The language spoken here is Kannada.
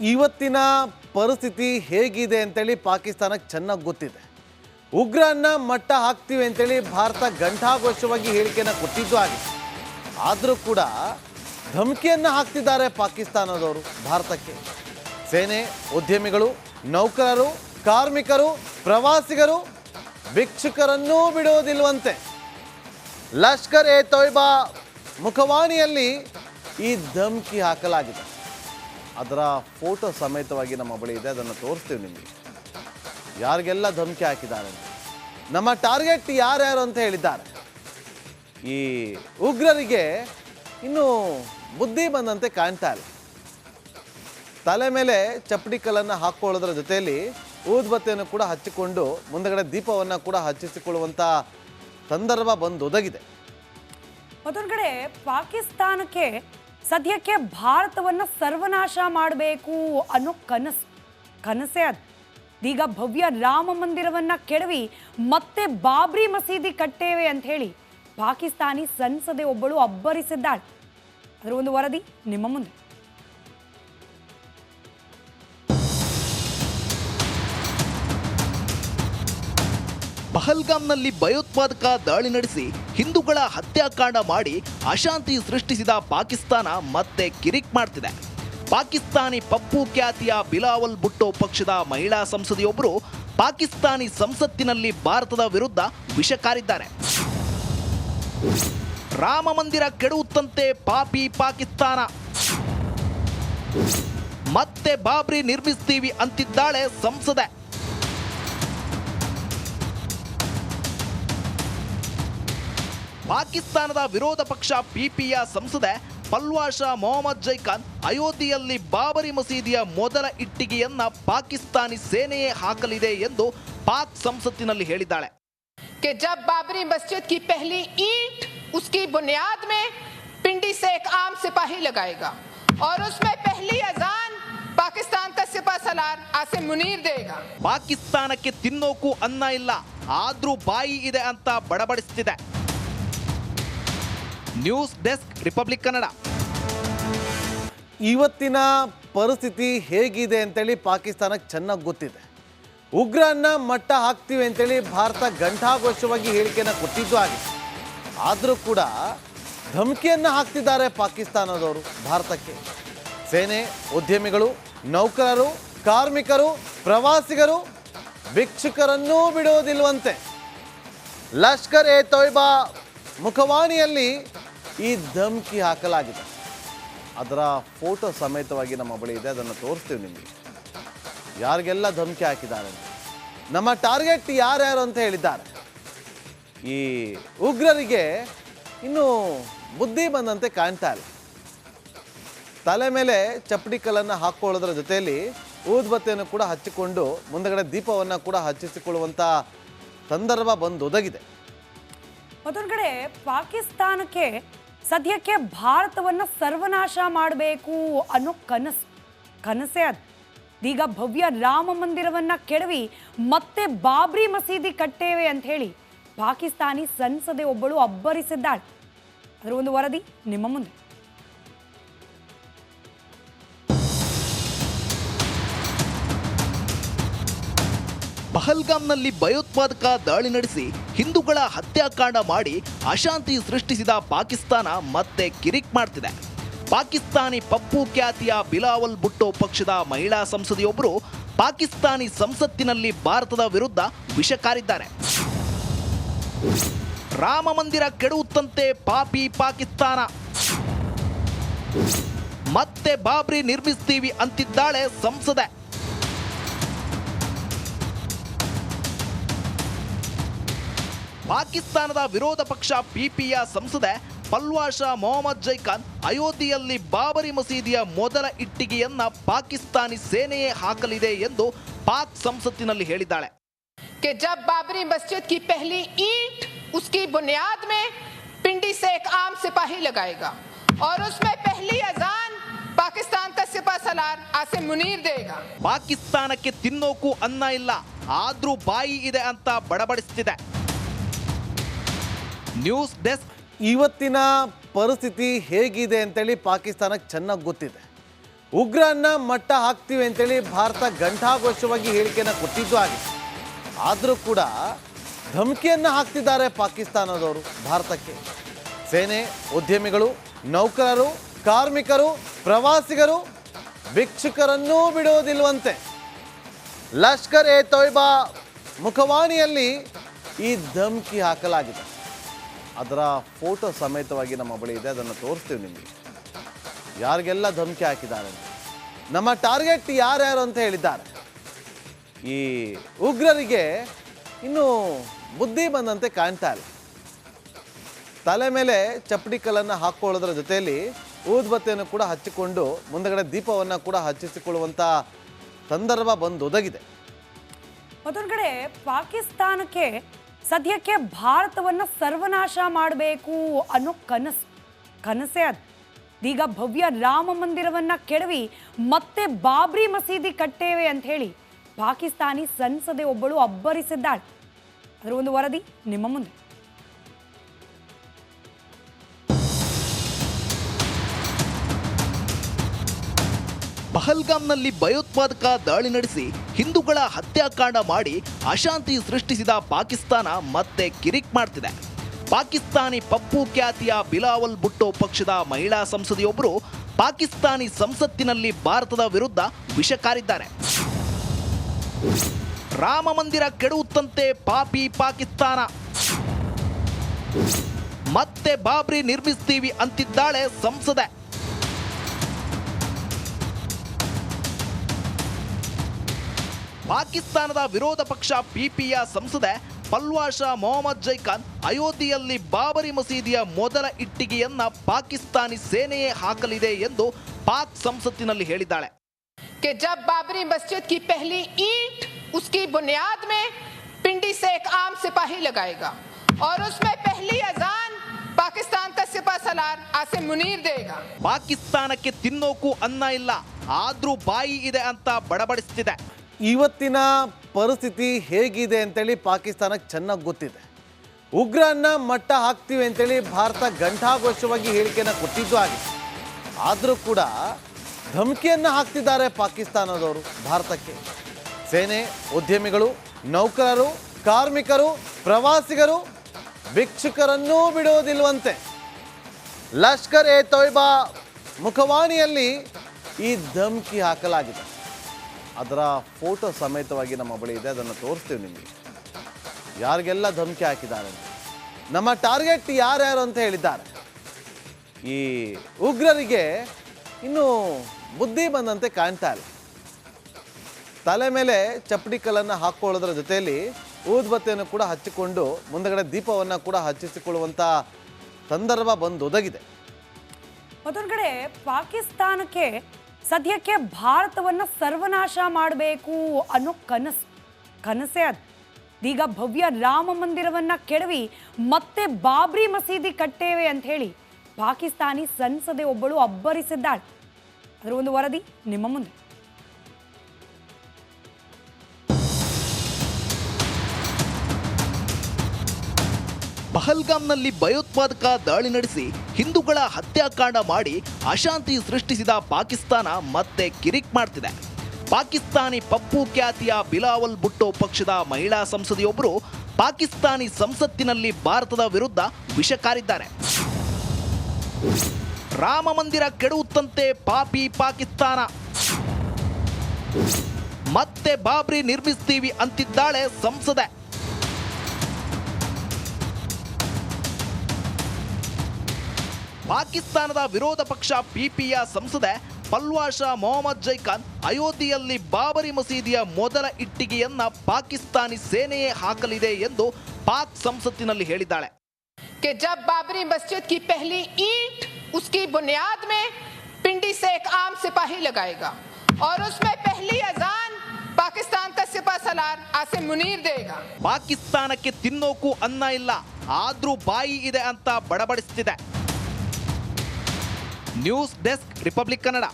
ಇವತ್ತಿನ ಪರಿಸ್ಥಿತಿ ಹೇಗಿದೆ ಅಂತೇಳಿ ಪಾಕಿಸ್ತಾನಕ್ಕೆ ಚೆನ್ನಾಗಿ ಗೊತ್ತಿದೆ. ಉಗ್ರನ್ನ ಮಟ್ಟ ಹಾಕ್ತೀವಿ ಅಂತೇಳಿ ಭಾರತ ಘಂಟಾಘೋಷವಾಗಿ ಹೇಳಿಕೆಯನ್ನು ಕೊಟ್ಟಿದ್ದು ಆಗಿದೆ ಆದರೂ ಕೂಡ ಧಮಕಿಯನ್ನು ಹಾಕ್ತಿದ್ದಾರೆ ಪಾಕಿಸ್ತಾನದವರು ಭಾರತಕ್ಕೆ. ಸೇನೆ, ಉದ್ಯಮಿಗಳು, ನೌಕರರು, ಕಾರ್ಮಿಕರು, ಪ್ರವಾಸಿಗರು ಭಿಕ್ಷುಕರನ್ನೂ ಬಿಡೋದಿಲ್ವಂತೆ ಲಷ್ಕರ್ ಎ ತೊಯ್ಬಾ ಮುಖವಾಣಿಯಲ್ಲಿ ಈ ಧಮಕಿ ಹಾಕಲಾಗಿದೆ. ಅದರ ಫೋಟೋ ಸಮೇತವಾಗಿ ನಮ್ಮ ಬಳಿ ಇದೆ, ಅದನ್ನು ತೋರಿಸ್ತೀವಿ ನಿಮಗೆ. ಯಾರಿಗೆಲ್ಲ ಧಮಕಿ ಹಾಕಿದ್ದಾರೆ ನಮ್ಮ ಟಾರ್ಗೆಟ್ ಯಾರ್ಯಾರು ಅಂತ ಹೇಳಿದ್ದಾರೆ. ಈ ಉಗ್ರರಿಗೆ ಇನ್ನೂ ಬುದ್ಧಿ ಬಂದಂತೆ ಕಾಣ್ತಾ ಇಲ್ಲ. ತಲೆ ಮೇಲೆ ಚಪ್ಪಡಿ ಕಲ್ಲನ್ನು ಹಾಕ್ಕೊಳ್ಳೋದ್ರ ಜೊತೆಯಲ್ಲಿ ಊದ್ಬತ್ತಿಯನ್ನು ಕೂಡ ಹಚ್ಚಿಕೊಂಡು ಮುಂದಗಡೆ ದೀಪವನ್ನು ಕೂಡ ಹಚ್ಚಿಸಿಕೊಳ್ಳುವಂಥ ಸಂದರ್ಭ ಬಂದು ಒದಗಿದೆ ಮತ್ತೊಂದು ಕಡೆ ಪಾಕಿಸ್ತಾನಕ್ಕೆ ಸದ್ಯಕ್ಕೆ ಭಾರತವನ್ನು ಸರ್ವನಾಶ ಮಾಡಬೇಕು ಅನ್ನೋ ಕನಸು, ಕನಸೇ ಅದು. ಈಗ ಭವ್ಯ ರಾಮ ಮಂದಿರವನ್ನು ಕೆಡವಿ ಮತ್ತೆ ಬಾಬ್ರಿ ಮಸೀದಿ ಕಟ್ಟೇವೆ ಅಂತ ಹೇಳಿ ಪಾಕಿಸ್ತಾನಿ ಸಂಸದೆ ಒಬ್ಬಳು ಅಬ್ಬರಿಸಿದ್ದಾಳೆ. ಅದರ ಒಂದು ವರದಿ ನಿಮ್ಮ ಮುಂದೆ. ಪಹಲ್ಗಾಮ್ನಲ್ಲಿ ಭಯೋತ್ಪಾದಕ ದಾಳಿ ನಡೆಸಿ ಹಿಂದೂಗಳ ಹತ್ಯಾಕಾಂಡ ಮಾಡಿ ಅಶಾಂತಿ ಸೃಷ್ಟಿಸಿದ ಪಾಕಿಸ್ತಾನ ಮತ್ತೆ ಕಿರಿಕ್ ಮಾಡ್ತಿದೆ. ಪಾಕಿಸ್ತಾನಿ ಪಪ್ಪು ಖ್ಯಾತಿಯ ಬಿಲಾವಲ್ ಬುಟ್ಟೋ ಪಕ್ಷದ ಮಹಿಳಾ ಸಂಸದೆಯೊಬ್ಬರು ಪಾಕಿಸ್ತಾನಿ ಸಂಸತ್ತಿನಲ್ಲಿ ಭಾರತದ ವಿರುದ್ಧ ವಿಷ ಕಾರಿದ್ದಾರೆ. ರಾಮ ಮಂದಿರ ಕೆಡುತ್ತಂತೆ ಪಾಪಿ ಪಾಕಿಸ್ತಾನ. ಮತ್ತೆ ಬಾಬ್ರಿ ನಿರ್ಮಿಸ್ತೀವಿ ಅಂತಿದ್ದಾಳೆ ಸಂಸದೆ. ಪಾಕಿಸ್ತಾನದ ವಿರೋಧ ಪಕ್ಷ ಪಿಪಿಯ ಸಂಸದೆ ಪಲ್ವಾಷಾ ಮೊಹಮ್ಮದ್ ಜೈಖಾನ್ ಅಯೋಧ್ಯೆಯಲ್ಲಿ ಬಾಬರಿ ಮಸೀದಿಯ ಮೊದಲ ಇಟ್ಟಿಗೆಯನ್ನ ಪಾಕಿಸ್ತಾನಿ ಸೇನೆಯೇ ಹಾಕಲಿದೆ ಎಂದು ಪಾಕ್ ಸಂಸತ್ತಿನಲ್ಲಿ ಹೇಳಿದ್ದಾಳೆ कि जब बाबरी मस्जिद की पहली ईंट उसकी बुनियाद में पिंडी से एक आम सिपाही लगाएगा और उसमें पहली अजान पाकिस्तान का सिपा सलार आसिम मुनीर देगा ಪಾಕಿಸ್ತಾನಕ್ಕೆ ತಿನ್ನೋಕು ಅನ್ನ ಇಲ್ಲ ಆದ್ರೂ ಬಾಯಿ ಇದೆ ಅಂತ ಬಡಬಡಿಸ್ತಿದೆ News desk Republic Kannada. ಇವತ್ತಿನ ಪರಿಸ್ಥಿತಿ ಹೇಗಿದೆ ಅಂತೇಳಿ ಪಾಕಿಸ್ತಾನಕ್ಕೆ ಚೆನ್ನಾಗಿ ಗೊತ್ತಿದೆ. ಉಗ್ರನ್ನ ಮಟ್ಟ ಹಾಕ್ತೀವಿ ಅಂತೇಳಿ ಭಾರತ ಘಂಟಾಘೋಷವಾಗಿ ಹೇಳಿಕೆಯನ್ನು ಕೊಟ್ಟಿದ್ದು ಆಗಿ ಆದರೂ ಕೂಡ ಧಮಕಿಯನ್ನು ಹಾಕ್ತಿದ್ದಾರೆ ಪಾಕಿಸ್ತಾನದವರು ಭಾರತಕ್ಕೆ. ಸೇನೆ, ಉದ್ಯಮಿಗಳು, ನೌಕರರು, ಕಾರ್ಮಿಕರು, ಪ್ರವಾಸಿಗರು ಭಿಕ್ಷುಕರನ್ನೂ ಬಿಡೋದಿಲ್ವಂತೆ. ಲಷ್ಕರ್ ಎ ತೊಯ್ಬಾ ಮುಖವಾಣಿಯಲ್ಲಿ ಈ ಧಮಕಿ ಹಾಕಲಾಗಿದೆ. ಅದರ ಫೋಟೋ ಸಮೇತವಾಗಿ ನಮ್ಮ ಬಳಿ ಇದೆ, ಅದನ್ನು ತೋರಿಸ್ತೀವಿ ನಿಮಗೆ. ಯಾರಿಗೆಲ್ಲ ಧಮಕಿ ಹಾಕಿದ್ದಾರೆ ನಮ್ಮ ಟಾರ್ಗೆಟ್ ಯಾರ್ಯಾರು ಅಂತ ಹೇಳಿದ್ದಾರೆ. ಈ ಉಗ್ರರಿಗೆ ಇನ್ನೂ ಬುದ್ಧಿ ಬಂದಂತೆ ಕಾಣ್ತಾ ಇಲ್ಲ. ತಲೆ ಮೇಲೆ ಚಪ್ಪಡಿ ಕಲ್ಲನ್ನು ಹಾಕ್ಕೊಳ್ಳೋದ್ರ ಜೊತೆಯಲ್ಲಿ ಊದ್ಬತ್ತಿಯನ್ನು ಕೂಡ ಹಚ್ಚಿಕೊಂಡು ಮುಂದಗಡೆ ದೀಪವನ್ನು ಕೂಡ ಹಚ್ಚಿಸಿಕೊಳ್ಳುವಂಥ ಸಂದರ್ಭ ಬಂದು ಒದಗಿದೆ ಮತ್ತೊಂದು ಕಡೆ ಪಾಕಿಸ್ತಾನಕ್ಕೆ ಸದ್ಯಕ್ಕೆ ಭಾರತವನ್ನು ಸರ್ವನಾಶ ಮಾಡಬೇಕು ಅನ್ನೋ ಕನಸು, ಕನಸೇ ಅದು. ಈಗ ಭವ್ಯ ರಾಮ ಮಂದಿರವನ್ನು ಕೆಡವಿ ಮತ್ತೆ ಬಾಬ್ರಿ ಮಸೀದಿ ಕಟ್ಟೇವೆ ಅಂತ ಹೇಳಿ ಪಾಕಿಸ್ತಾನಿ ಸಂಸದೆ ಒಬ್ಬಳು ಅಬ್ಬರಿಸಿದ್ದಾಳೆ. ಅದರ ಒಂದು ವರದಿ ನಿಮ್ಮ ಮುಂದೆ. ಪಹಲ್ಗಾಮ್ನಲ್ಲಿ ಭಯೋತ್ಪಾದಕ ದಾಳಿ ನಡೆಸಿ ಹಿಂದೂಗಳ ಹತ್ಯಾಕಾಂಡ ಮಾಡಿ ಅಶಾಂತಿ ಸೃಷ್ಟಿಸಿದ ಪಾಕಿಸ್ತಾನ ಮತ್ತೆ ಕಿರಿಕ್ ಮಾಡ್ತಿದೆ. ಪಾಕಿಸ್ತಾನಿ ಪಪ್ಪು ಖ್ಯಾತಿಯ ಬಿಲಾವಲ್ ಬುಟ್ಟೋ ಪಕ್ಷದ ಮಹಿಳಾ ಸಂಸದೆಯೊಬ್ಬರು ಪಾಕಿಸ್ತಾನಿ ಸಂಸತ್ತಿನಲ್ಲಿ ಭಾರತದ ವಿರುದ್ಧ ವಿಷ ಕಾರಿದ್ದಾರೆ. ರಾಮ ಮಂದಿರ ಕೆಡುತ್ತಂತೆ ಪಾಪಿ ಪಾಕಿಸ್ತಾನ. ಮತ್ತೆ ಬಾಬ್ರಿ ನಿರ್ಮಿಸ್ತೀವಿ ಅಂತಿದ್ದಾಳೆ ಸಂಸದೆ. ಪಾಕಿಸ್ತಾನದ ವಿರೋಧ ಪಕ್ಷ ಪಿಪಿಯ ಸಂಸದೆ ಪಲ್ವಾಷಾ ಮೊಹಮ್ಮದ್ ಜೈಖಾನ್ ಅಯೋಧ್ಯೆಯಲ್ಲಿ ಬಾಬರಿ ಮಸೀದಿಯ ಮೊದಲ ಇಟ್ಟಿಗೆಯನ್ನ ಪಾಕಿಸ್ತಾನಿ ಸೇನೆಯೇ ಹಾಕಲಿದೆ ಎಂದು ಪಾಕ್ ಸಂಸತ್ತಿನಲ್ಲಿ ಹೇಳಿದ್ದಾಳೆ कि जब बाबरी मस्जिद की पहली ईंट उसकी बुनियाद में पिंडी से एक आम सिपाही लगाएगा और उसमें पहली अजान पाकिस्तान का सिपा सलार आसिम मुनीर देगा ಪಾಕಿಸ್ತಾನಕ್ಕೆ ತಿನ್ನೋಕು ಅನ್ನ ಇಲ್ಲ ಆದ್ರೂ ಬಾಯಿ ಇದೆ ಅಂತ ಬಡಬಡಿಸ್ತಿದೆ ನ್ಯೂಸ್ ಡೆಸ್ಕ್. ಇವತ್ತಿನ ಪರಿಸ್ಥಿತಿ ಹೇಗಿದೆ ಅಂತೇಳಿ ಪಾಕಿಸ್ತಾನಕ್ಕೆ ಚೆನ್ನಾಗಿ ಗೊತ್ತಿದೆ. ಉಗ್ರನ್ನ ಮಟ್ಟ ಹಾಕ್ತೀವಿ ಅಂತೇಳಿ ಭಾರತ ಘಂಟಾಘೋಷವಾಗಿ ಹೇಳಿಕೆಯನ್ನು ಕೊಟ್ಟಿದ್ದು ಆಗಿದೆ ಆದರೂ ಕೂಡ ಧಮಕಿಯನ್ನು ಹಾಕ್ತಿದ್ದಾರೆ ಪಾಕಿಸ್ತಾನದವರು ಭಾರತಕ್ಕೆ. ಸೇನೆ, ಉದ್ಯಮಿಗಳು, ನೌಕರರು, ಕಾರ್ಮಿಕರು, ಪ್ರವಾಸಿಗರು ಭಿಕ್ಷುಕರನ್ನೂ ಬಿಡುವುದಿಲ್ವಂತೆ. ಲಷ್ಕರ್ ಎ ತೊಯ್ಬಾ ಮುಖವಾಣಿಯಲ್ಲಿ ಈ ಧಮಕಿ ಹಾಕಲಾಗಿದೆ. ಅದರ ಫೋಟೋ ಸಮೇತವಾಗಿ ನಮ್ಮ ಬಳಿ ಇದೆ, ಅದನ್ನು ತೋರಿಸ್ತೀವಿ ನಿಮಗೆ. ಯಾರಿಗೆಲ್ಲ ಧಮಕಿ ಹಾಕಿದ್ದಾರೆ ನಮ್ಮ ಟಾರ್ಗೆಟ್ ಯಾರ್ಯಾರು ಅಂತ ಹೇಳಿದ್ದಾರೆ. ಈ ಉಗ್ರರಿಗೆ ಇನ್ನೂ ಬುದ್ಧಿ ಬಂದಂತೆ ಕಾಣ್ತಾ ಇಲ್ಲ. ತಲೆ ಮೇಲೆ ಚಪ್ಪಡಿ ಕಲ್ಲನ್ನು ಹಾಕ್ಕೊಳ್ಳೋದ್ರ ಜೊತೆಯಲ್ಲಿ ಊದ್ಬತ್ತಿಯನ್ನು ಕೂಡ ಹಚ್ಚಿಕೊಂಡು ಮುಂದಗಡೆ ದೀಪವನ್ನು ಕೂಡ ಹಚ್ಚಿಸಿಕೊಳ್ಳುವಂಥ ಸಂದರ್ಭ ಬಂದು ಒದಗಿದೆ ಮತ್ತೊಂದು ಕಡೆ ಪಾಕಿಸ್ತಾನಕ್ಕೆ ಸದ್ಯಕ್ಕೆ ಭಾರತವನ್ನು ಸರ್ವನಾಶ ಮಾಡಬೇಕು ಅನ್ನೋ ಕನಸು, ಕನಸೇ ಅದು. ಈಗ ಭವ್ಯ ರಾಮ ಮಂದಿರವನ್ನು ಕೆಡವಿ ಮತ್ತೆ ಬಾಬ್ರಿ ಮಸೀದಿ ಕಟ್ಟೇವೆ ಅಂತ ಹೇಳಿ ಪಾಕಿಸ್ತಾನಿ ಸಂಸದೆ ಒಬ್ಬಳು ಅಬ್ಬರಿಸಿದ್ದಾಳೆ. ಅದರ ಒಂದು ವರದಿ ನಿಮ್ಮ ಮುಂದೆ. ಪಹಲ್ಗಾಮ್ನಲ್ಲಿ ಭಯೋತ್ಪಾದಕ ದಾಳಿ ನಡೆಸಿ ಹಿಂದೂಗಳ ಹತ್ಯಾಕಾಂಡ ಮಾಡಿ ಅಶಾಂತಿ ಸೃಷ್ಟಿಸಿದ ಪಾಕಿಸ್ತಾನ ಮತ್ತೆ ಕಿರಿಕ್ ಮಾಡ್ತಿದೆ. ಪಾಕಿಸ್ತಾನಿ ಪಪ್ಪು ಖ್ಯಾತಿಯ ಬಿಲಾವಲ್ ಬುಟ್ಟೋ ಪಕ್ಷದ ಮಹಿಳಾ ಸಂಸದೆಯೊಬ್ಬರು ಪಾಕಿಸ್ತಾನಿ ಸಂಸತ್ತಿನಲ್ಲಿ ಭಾರತದ ವಿರುದ್ಧ ವಿಷ ಕಾರಿದ್ದಾರೆ. ರಾಮ ಮಂದಿರ ಕೆಡುತ್ತಂತೆ ಪಾಪಿ ಪಾಕಿಸ್ತಾನ. ಮತ್ತೆ ಬಾಬ್ರಿ ನಿರ್ಮಿಸ್ತೀವಿ ಅಂತಿದ್ದಾಳೆ ಸಂಸದೆ. ಪಾಕಿಸ್ತಾನದ ವಿರೋಧ ಪಕ್ಷ ಪಿಪಿಯ ಸಂಸದೆ ಪಲ್ವಾಷಾ ಮೊಹಮ್ಮದ್ ಜೈಖಾನ್ ಅಯೋಧ್ಯೆಯಲ್ಲಿ ಬಾಬರಿ ಮಸೀದಿಯ ಮೊದಲ ಇಟ್ಟಿಗೆಯನ್ನ ಪಾಕಿಸ್ತಾನಿ ಸೇನೆಯೇ ಹಾಕಲಿದೆ ಎಂದು ಪಾಕ್ ಸಂಸತ್ತಿನಲ್ಲಿ ಹೇಳಿದ್ದಾಳೆ कि जब बाबरी मस्जिद की पहली ईंट उसकी बुनियाद में पिंडी से एक आम सिपाही लगाएगा और उसमें पहली अजान पाकिस्तान का सिपा सलार आसिम मुनीर देगा ಪಾಕಿಸ್ತಾನಕ್ಕೆ ತಿನ್ನೋಕು ಅನ್ನ ಇಲ್ಲ ಆದ್ರೂ ಬಾಯಿ ಇದೆ ಅಂತ ಬಡಬಡಿಸ್ತಿದೆ ಇವತ್ತಿನ ಪರಿಸ್ಥಿತಿ ಹೇಗಿದೆ ಅಂತೇಳಿ ಪಾಕಿಸ್ತಾನಕ್ಕೆ ಚೆನ್ನಾಗಿ ಗೊತ್ತಿದೆ. ಉಗ್ರನ್ನ ಮಟ್ಟ ಹಾಕ್ತೀವಿ ಅಂತೇಳಿ ಭಾರತ ಘಂಟಾಘೋಷವಾಗಿ ಹೇಳಿಕೆಯನ್ನು ಕೊಟ್ಟಿದ್ದು ಆಗಿದೆ ಆದರೂ ಕೂಡ ಧಮಕಿಯನ್ನು ಹಾಕ್ತಿದ್ದಾರೆ ಪಾಕಿಸ್ತಾನದವರು ಭಾರತಕ್ಕೆ. ಸೇನೆ, ಉದ್ಯಮಿಗಳು, ನೌಕರರು, ಕಾರ್ಮಿಕರು, ಪ್ರವಾಸಿಗರು ಭಿಕ್ಷುಕರನ್ನೂ ಬಿಡುವುದಿಲ್ವಂತೆ. ಲಷ್ಕರ್ ಎ ತೊಯ್ಬಾ ಮುಖವಾಣಿಯಲ್ಲಿ ಈ ಧಮಕಿ ಹಾಕಲಾಗಿದೆ. ಅದರ ಫೋಟೋ ಸಮೇತವಾಗಿ ನಮ್ಮ ಬಳಿ ಇದೆ, ಅದನ್ನು ತೋರಿಸ್ತೀವಿ ನಿಮಗೆ. ಯಾರಿಗೆಲ್ಲ ಧಮಕಿ ಹಾಕಿದ್ದಾರೆ ನಮ್ಮ ಟಾರ್ಗೆಟ್ ಯಾರ್ಯಾರು ಅಂತ ಹೇಳಿದ್ದಾರೆ. ಈ ಉಗ್ರರಿಗೆ ಇನ್ನೂ ಬುದ್ಧಿ ಬಂದಂತೆ ಕಾಣ್ತಾ ಇಲ್ಲ. ತಲೆ ಮೇಲೆ ಚಪ್ಪಡಿ ಕಲ್ಲನ್ನು ಹಾಕ್ಕೊಳ್ಳೋದ್ರ ಜೊತೆಯಲ್ಲಿ ಊದ್ಬತ್ತಿಯನ್ನು ಕೂಡ ಹಚ್ಚಿಕೊಂಡು ಮುಂದಗಡೆ ದೀಪವನ್ನು ಕೂಡ ಹಚ್ಚಿಸಿಕೊಳ್ಳುವಂಥ ಸಂದರ್ಭ ಬಂದು ಒದಗಿದೆ ಮತ್ತೊಂದು ಕಡೆ ಪಾಕಿಸ್ತಾನಕ್ಕೆ ಸದ್ಯಕ್ಕೆ ಭಾರತವನ್ನು ಸರ್ವನಾಶ ಮಾಡಬೇಕು ಅನ್ನೋ ಕನಸು, ಕನಸೇ ಅದು. ಈಗ ಭವ್ಯ ರಾಮ ಮಂದಿರವನ್ನು ಕೆಡವಿ ಮತ್ತೆ ಬಾಬ್ರಿ ಮಸೀದಿ ಕಟ್ಟೇವೆ ಅಂತ ಹೇಳಿ ಪಾಕಿಸ್ತಾನಿ ಸಂಸದೆ ಒಬ್ಬಳು ಅಬ್ಬರಿಸಿದ್ದಾಳೆ. ಅದರ ಒಂದು ವರದಿ ನಿಮ್ಮ ಮುಂದೆ. ಪಹಲ್ಗಾಮ್ನಲ್ಲಿ ಭಯೋತ್ಪಾದಕ ದಾಳಿ ನಡೆಸಿ ಹಿಂದೂಗಳ ಹತ್ಯಾಕಾಂಡ ಮಾಡಿ ಅಶಾಂತಿ ಸೃಷ್ಟಿಸಿದ ಪಾಕಿಸ್ತಾನ ಮತ್ತೆ ಕಿರಿಕ್ ಮಾಡ್ತಿದೆ. ಪಾಕಿಸ್ತಾನಿ ಪಪ್ಪು ಖ್ಯಾತಿಯ ಬಿಲಾವಲ್ ಬುಟ್ಟೋ ಪಕ್ಷದ ಮಹಿಳಾ ಸಂಸದೆಯೊಬ್ಬರು ಪಾಕಿಸ್ತಾನಿ ಸಂಸತ್ತಿನಲ್ಲಿ ಭಾರತದ ವಿರುದ್ಧ ವಿಷ ಕಾರಿದ್ದಾರೆ. ರಾಮ ಮಂದಿರ ಕೆಡುತ್ತಂತೆ ಪಾಪಿ ಪಾಕಿಸ್ತಾನ. ಮತ್ತೆ ಬಾಬ್ರಿ ನಿರ್ಮಿಸ್ತೀವಿ ಅಂತಿದ್ದಾಳೆ ಸಂಸದೆ. ಪಾಕಿಸ್ತಾನದ ವಿರೋಧ ಪಕ್ಷ ಪಿಪಿಯ ಸಂಸದೆ ಪಲ್ವಾಷಾ ಮೊಹಮ್ಮದ್ ಜೈಖಾನ್ ಅಯೋಧ್ಯೆಯಲ್ಲಿ ಬಾಬರಿ ಮಸೀದಿಯ ಮೊದಲ ಇಟ್ಟಿಗೆಯನ್ನ ಪಾಕಿಸ್ತಾನಿ ಸೇನೆಯೇ ಹಾಕಲಿದೆ ಎಂದು ಪಾಕ್ ಸಂಸತ್ತಿನಲ್ಲಿ ಹೇಳಿದ್ದಾಳೆ कि जब बाबरी मस्जिद की पहली ईंट उसकी बुनियाद में पिंडी से एक आम सिपाही लगाएगा और उसमें पहली अजान पाकिस्तान का सिपा सलार आसिम मुनीर देगा ಪಾಕಿಸ್ತಾನಕ್ಕೆ ತಿನ್ನೋಕು ಅನ್ನ ಇಲ್ಲ ಆದ್ರೂ ಬಾಯಿ ಇದೆ ಅಂತ ಬಡಬಡಿಸ್ತಿದೆ News desk Republic Kannada.